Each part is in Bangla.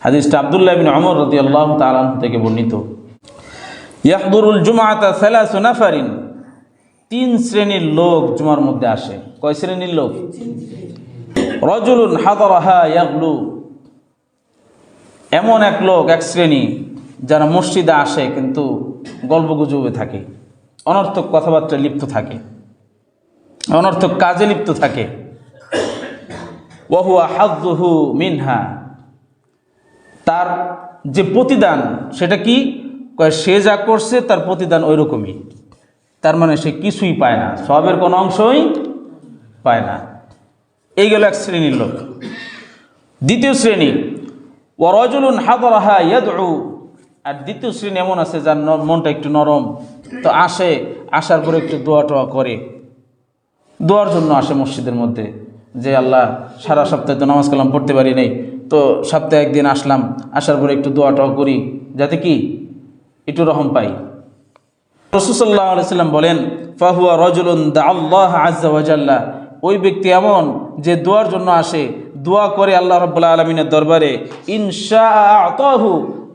হাদিসটা আবদুল্লাহ বিন অমর রদি আল্লাহ তালাহ থেকে বর্ণিত। ইয়াহদুরুল জুমাতা সালাসু নাফারিন। তিন শ্রেণির লোক জুমার মধ্যে আসে। কয় শ্রেণির লোক? রজুলুন হাদরাহা ইয়াগলু। এমন এক লোক, এক শ্রেণি, যারা মসজিদে আসে কিন্তু গল্পগুজবে থাকে। অনর্থক কথাবার্তায় লিপ্ত থাকে। অনর্থক কাজে লিপ্ত থাকে। ওহুয়া হাদ্দুহু মিনহা। তার যে প্রতিদান, সেটা কি? সে যা করছে, তার প্রতিদান ওই রকমই তার মানে সে কিছুই পায় না। সবের কোনো অংশই পায় না। এই গেল এক শ্রেণির লোক। দ্বিতীয় শ্রেণি। ও রজুলুন হাদরাহা ইয়াদউ। আর দ্বিতীয় শ্রেণি এমন আছে, যার মনটা একটু নরম। তো আসে, আসার পরে একটু দোয়া টোয়া করে। দোয়ার জন্য আসে মসজিদের মধ্যে। যে আল্লাহ, সারা সপ্তাহে তো নামাজ কালাম পড়তে পারি নাই। তো সপ্তাহে একদিন আসলাম, আসার পরে একটু দোয়া টোয়া করি, যাতে কি একটু রহম পাই। রসুসাল্লাহ আলাইসাল্লাম বলেন, ফাহুয়া রজুলুন দা আল্লাহ আজ্জা ওই ব্যক্তি এমন যে দোয়ার জন্য আসে, দোয়া করে আল্লাহ রব্লা আলমিনের দরবারে ইনশা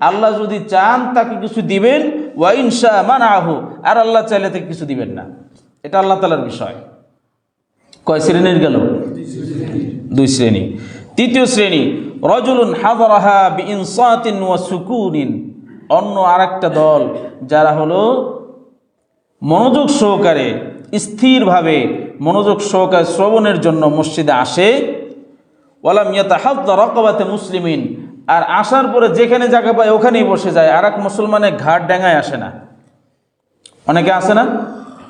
আল্লাহ যদি চান তাকে কিছু দিবেন, ওয়া ইনশা মানাহু। আর আল্লাহ চাইলে তাকে কিছু দিবেন না। এটা আল্লাহ তালার বিষয়। কয় শ্রেণির গেল? দুই শ্রেণি। তৃতীয় শ্রেণি। রজুলুন হাজরাহা বিইনসাতিন ওয়া সুকুনিন। অন্য আরেকটা দল, যারা হলো মনোযোগ সহকারে, স্থিরভাবে মনোযোগ সহকারে শ্রবণের জন্য মসজিদে আসে। ওয়ালাম ইয়াতাহাদ্দা রকবাতে মুসলিমিন। আর আসার পরে যেখানে জায়গা পায় ওখানেই বসে যায়। আর এক মুসলমানের ঘাট ডেঙায় আসে না। অনেকে আসে না?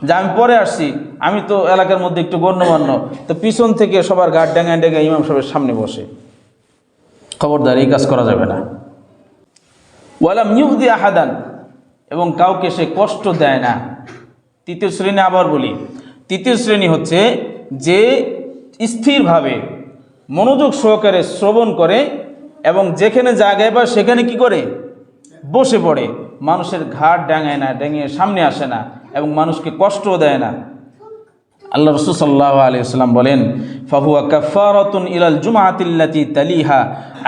যে আমি পরে আসছি, আমি তো এলাকার মধ্যে একটু গণ্যমান্য। তো পিছন থেকে সবার ঘাট ডেঙায় ডেঙায় ইমাম সাহেবের সামনে বসে। খবরদার, এই কাজ করা যাবে না। ওয়ালাম ইউদি আহাদান, এবং কাউকে সে কষ্ট দেয় না। তৃতীয় শ্রেণি আবার বলি, তৃতীয় শ্রেণি হচ্ছে যে স্থিরভাবে মনোযোগ সহকারে শ্রবণ করে এবং যেখানে জায়গায় বা সেখানে কি করে? বসে পড়ে। মানুষের ঘাট ডাঙায় না, ডেঙিয়ে সামনে আসে না এবং মানুষকে কষ্টও দেয় না। আল্লাহ রসুল সাল্লাহ আলিয়াল্লাম বলেন, ফাহুয়া কাফারতুন ইলাল জুমাতিল্লাতি তালিহা।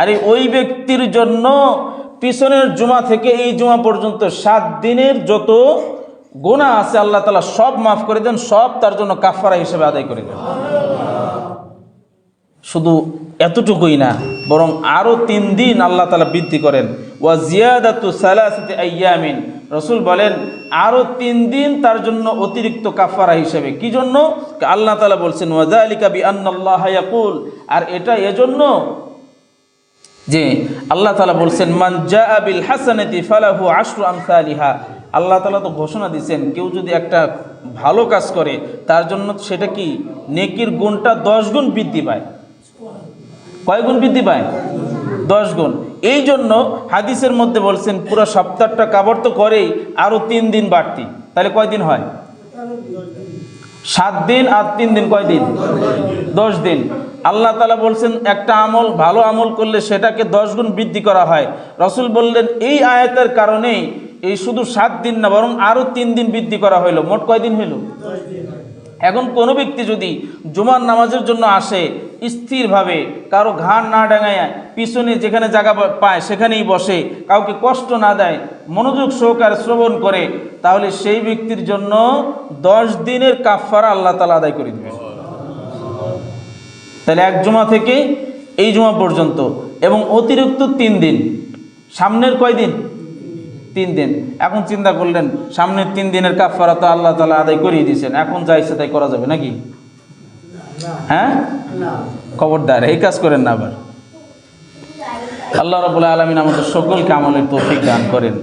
আরে ওই ব্যক্তির জন্য পিছনের জুমা থেকে এই জুমা পর্যন্ত সাত দিনের যত গোনা আছে, আল্লাহ তালা সব মাফ করে দেন, সব তার জন্য কাফারা হিসেবে আদায় করে দেন। শুধু এতটুকুই না, বরং আরও তিন দিন আল্লাহ তালা বৃদ্ধি করেন। ওয়া জিয়াদাতু সালাসাতি আইয়ামিন। রসুল বলেন আরও তিন দিন তার জন্য অতিরিক্ত কাফারা হিসেবে। কি জন্য? আল্লাহ তালা বলছেন ওয়াজালিকা বি আন্নাল্লাহ ইয়াকুল। আর এটা এজন্য যে আল্লাহ তালা বলছেন, মান জা বিল হাসানাতি ফালাহু আশরু আমসালিহা। আল্লাহ তালা তো ঘোষণা দিয়েছেন কেউ যদি একটা ভালো কাজ করে, তার জন্য সেটা কি? নেকির গুণটা দশ গুণ বৃদ্ধি পায়। কয় গুণ বৃদ্ধি পায়? দশ গুণ। এই জন্য হাদিসের মধ্যে বলছেন, পুরো সপ্তাহটা কাবর তো করেই, আরও তিন দিন বাড়তি। তাহলে কয়দিন হয়? সাত দিন আর তিন দিন কয় দিন? দশ দিন। আল্লাহ তালা বলছেন, একটা আমল, ভালো আমল করলে সেটাকে দশ গুণ বৃদ্ধি করা হয়। রসুল বললেন, এই আয়াতের কারণেই এই শুধু সাত দিন না, বরং আরও তিন দিন বৃদ্ধি করা হইল। মোট কয়দিন হইল? এখন কোনো ব্যক্তি যদি জুমার নামাজের জন্য আসে, স্থিরভাবে কারও ঘাড় না ডাঙায় পিছনে যেখানে জায়গা পায় সেখানেই বসে, কাউকে কষ্ট না দেয়, মনোযোগ সহকারে শ্রবণ করে, তাহলে সেই ব্যক্তির জন্য দশ দিনের কাফারা আল্লাহ তালা আদায় করে দেবে তাহলে এক জুমা থেকে এই জুমা পর্যন্ত এবং অতিরিক্ত তিন দিন। সামনের কয় দিন তিন দিন। এখন চিন্তা করলেন, সামনের তিন দিনের কাফারা তো আল্লাহ তালা আদায় করিয়ে দিয়েছেন, এখন যা ইচ্ছা তাই করা যাবে নাকি? হ্যাঁ? খবরদার, এই কাজ করেন না আবার। আল্লাহ রবুল্লা আলমিন আমাদের সকলকে আমলের তৌফিক দান করেন।